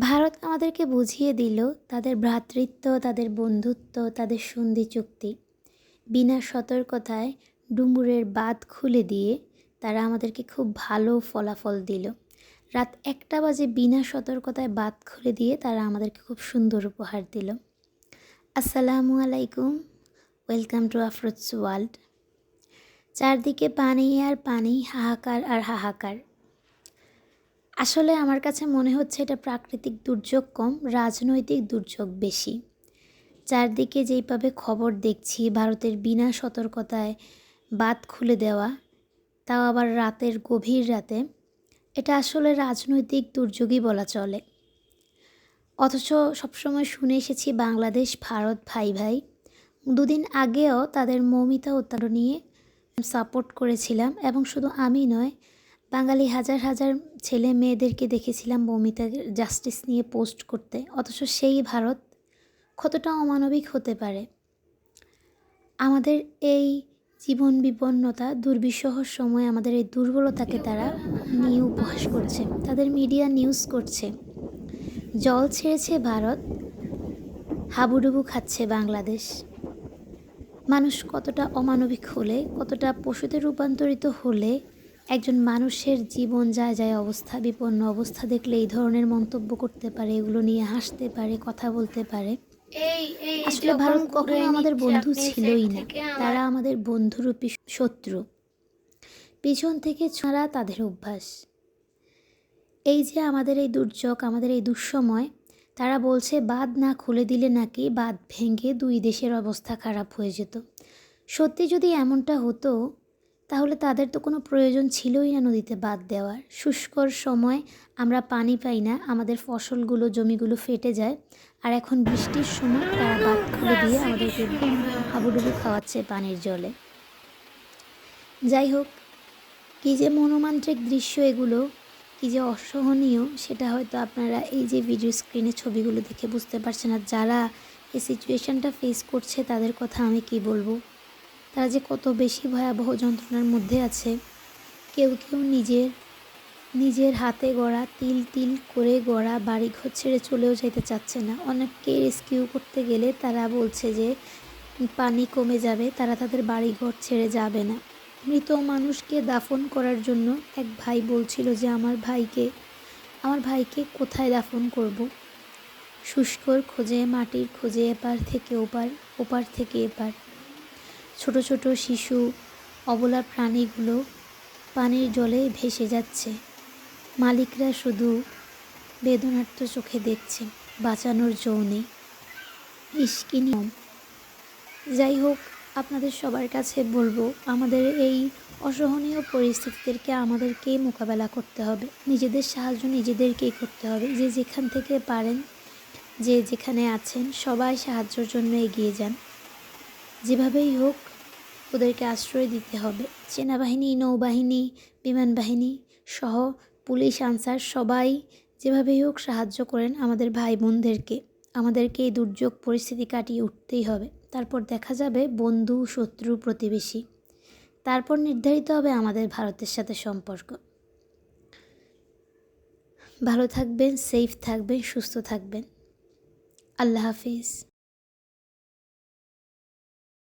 ভারত আমাদেরকে বুঝিয়ে দিল তাদের ভ্রাতৃত্ব, তাদের বন্ধুত্ব, তাদের সন্ধি চুক্তি। বিনা সতর্কতায় ডুমুরের বাঁধ খুলে দিয়ে তারা আমাদেরকে খুব ভালো ফলাফল দিল। রাত একটা বাজে বিনা সতর্কতায় বাঁধ খুলে দিয়ে তারা আমাদেরকে খুব সুন্দর উপহার দিল। আসসালামু আলাইকুম, ওয়েলকাম টু আফরোজ ওয়ার্ল্ড। চারদিকে পানি আর পানি, হাহাকার আর হাহাকার। আসলে আমার কাছে মনে হচ্ছে এটা প্রাকৃতিক দুর্যোগ কম, রাজনৈতিক দুর্যোগ বেশি। চারদিকে যেইভাবে খবর দেখছি, ভারতের বিনা সতর্কতায় বাদ খুলে দেওয়া, তাও আবার রাতের গভীর রাতে, এটা আসলে রাজনৈতিক দুর্যোগই বলা চলে। অথচ সবসময় শুনে এসেছি বাংলাদেশ, ভারত ভাই ভাই। দুদিন আগেও তাদের মৌমিতা হত্যা নিয়ে সাপোর্ট করেছিলাম এবং শুধু আমি নয় বাঙালি হাজার হাজার ছেলে মেয়েদেরকে দেখেছিলাম মৌমিতা জাস্টিস নিয়ে পোস্ট করতে, অথচ সেই ভারত কতটা অমানবিক হতে পারে? আমাদের এই জীবন বিপন্নতা দুর্বিষহর সময় আমাদের এই দুর্বলতাকে তারা নিয়ে উপহাস করছে, তাদের মিডিয়া নিউজ করছে। জল ছেড়েছে ভারত, হাবুডুবু খাচ্ছে বাংলাদেশ। মানুষ কতটা অমানবিক হলে, কতটা পশুতে রূপান্তরিত হলে একজন মানুষের জীবন যায় যায় অবস্থা বিপন্ন অবস্থা দেখলে এই ধরনের মন্তব্য করতে পারে এগুলো নিয়ে হাসতে পারে কথা বলতে পারে। আসলে ভারত কখনো আমাদের বন্ধু ছিলই না। তারা আমাদের বন্ধুরূপী শত্রু। পিছন থেকে ছাড়া তাদের অভ্যাস। এই যে আমাদের এই দুর্যোগ আমাদের এই দুঃসময় তারা বলছে বাঁধ না খুলে দিলে নাকি বাঁধ ভেঙে দুই দেশের অবস্থা খারাপ হয়ে যেত। সত্যি যদি এমনটা হতো তাহলে তাদের তো কোনো প্রয়োজন ছিলই না নদীতে বাদ দেওয়ার। শুষ্কর সময় আমরা পানি পাই না, আমাদের ফসলগুলো, জমিগুলো ফেটে যায়, আর এখন বৃষ্টির সময় তারা বাদ খুলে দিয়ে আমাদেরকে হাবুডুবু খাওয়াচ্ছে পানির জলে। যাই হোক, কী যে মনোমান্ত্রিক দৃশ্য এগুলো, কী যে অসহনীয়, সেটা হয়তো আপনারা এই যে ভিডিও স্ক্রিনে ছবিগুলো দেখে বুঝতে পারছেন। আর যারা এই সিচুয়েশানটা ফেস করছে, তাদের কথা আমি কি বলব? তারা যে কত বেশি ভয়াবহ যন্ত্রণার মধ্যে আছে, কেউ কেউ নিজের নিজের হাতে গড়া, তিল তিল করে গড়া বাড়িঘর ছেড়ে চলেও যেতে চাচ্ছে না। অনেককে রেস্কিউ করতে গেলে তারা বলছে যে, পানি কমে যাবে, তারা তাদের বাড়িঘর ছেড়ে যাবে না। মৃত মানুষকে দাফন করার জন্য এক ভাই বলছিল যে, আমার ভাইকে আমার ভাইকে কোথায় দাফন করব। শুষ্কর খোঁজে, মাটির খোঁজে, এপার থেকে ওপার ওপার থেকে এপার। ছোট ছোট শিশু, অবলা প্রাণীগুলো পানির জলে ভেসে যাচ্ছে। মালিকরা শুধু বেদনার্থ চোখে দেখছে, বাঁচানোর যৌনে ইস্কি নিয়ম। যাই হোক, আপনাদের সবার কাছে বলব, আমাদের এই অসহনীয় পরিস্থিতিদেরকে আমাদেরকেই মোকাবেলা করতে হবে। নিজেদের সাহায্য নিজেদেরকেই করতে হবে। যে যেখান থেকে পারেন, যে যেখানে আছেন, সবাই সাহায্যের জন্য এগিয়ে যান। যেভাবেই হোক, ওদেরকে আশ্রয় দিতে হবে। সেনাবাহিনী, নৌবাহিনী, বিমান বাহিনী সহ পুলিশ, আনসার সবাই যেভাবেই হোক সাহায্য করেন আমাদের ভাই বোনদেরকে আমাদেরকে এই দুর্যোগ পরিস্থিতি কাটিয়ে উঠতেই হবে। তারপর দেখা যাবে বন্ধু, শত্রু, প্রতিবেশী। তারপর নির্ধারিত হবে আমাদের ভারতের সাথে সম্পর্ক। ভালো থাকবেন সেফ থাকবেন, সুস্থ থাকবেন। আল্লাহ হাফিজ।